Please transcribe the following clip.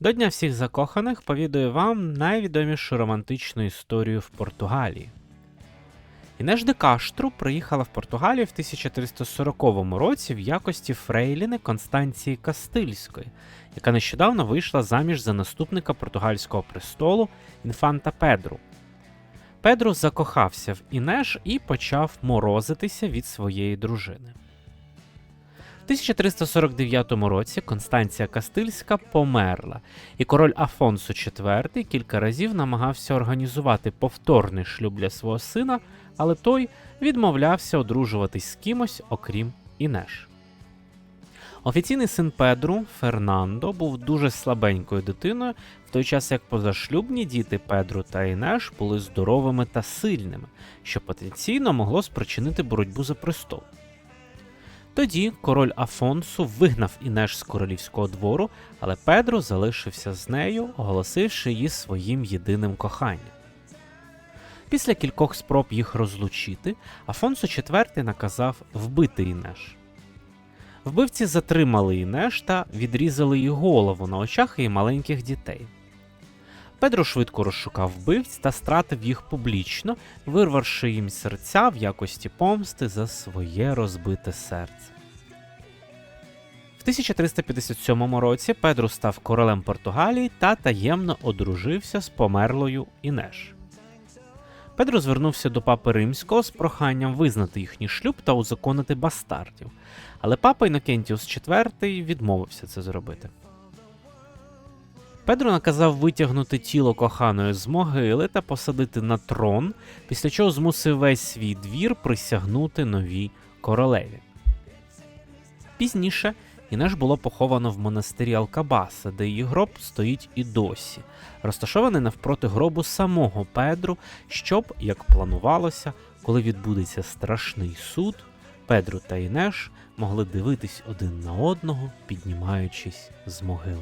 До Дня всіх закоханих повідаю вам найвідомішу романтичну історію в Португалії. Інеш де Каштру приїхала в Португалію в 1340 році в якості фрейліни Констанції Кастильської, яка нещодавно вийшла заміж за наступника португальського престолу інфанта Педру. Педру закохався в Інеш і почав морозитися від своєї дружини. В 1349 році Констанція Кастильська померла, і король Афонсо IV кілька разів намагався організувати повторний шлюб для свого сина, але той відмовлявся одружуватись з кимось, окрім Інеш. Офіційний син Педру Фернандо був дуже слабенькою дитиною, в той час як позашлюбні діти Педру та Інеш були здоровими та сильними, що потенційно могло спричинити боротьбу за престол. Тоді король Афонсу вигнав Інеш з королівського двору, але Педро залишився з нею, оголосивши її своїм єдиним коханням. Після кількох спроб їх розлучити, Афонсо IV наказав вбити Інеш. Вбивці затримали Інеш та відрізали їй голову на очах її маленьких дітей. Педро швидко розшукав вбивць та стратив їх публічно, вирвавши їм серця в якості помсти за своє розбите серце. В 1357 році Педро став королем Португалії та таємно одружився з померлою Інеш. Педро звернувся до папи римського з проханням визнати їхній шлюб та узаконити бастардів, але папа Інокентіус IV відмовився це зробити. Педро наказав витягнути тіло коханої з могили та посадити на трон, після чого змусив весь свій двір присягнути новій королеві. Пізніше Інеш було поховано в монастирі Алкабаса, де її гроб стоїть і досі, розташований навпроти гробу самого Педру, щоб, як планувалося, коли відбудеться страшний суд, Педру та Інеш могли дивитись один на одного, піднімаючись з могил.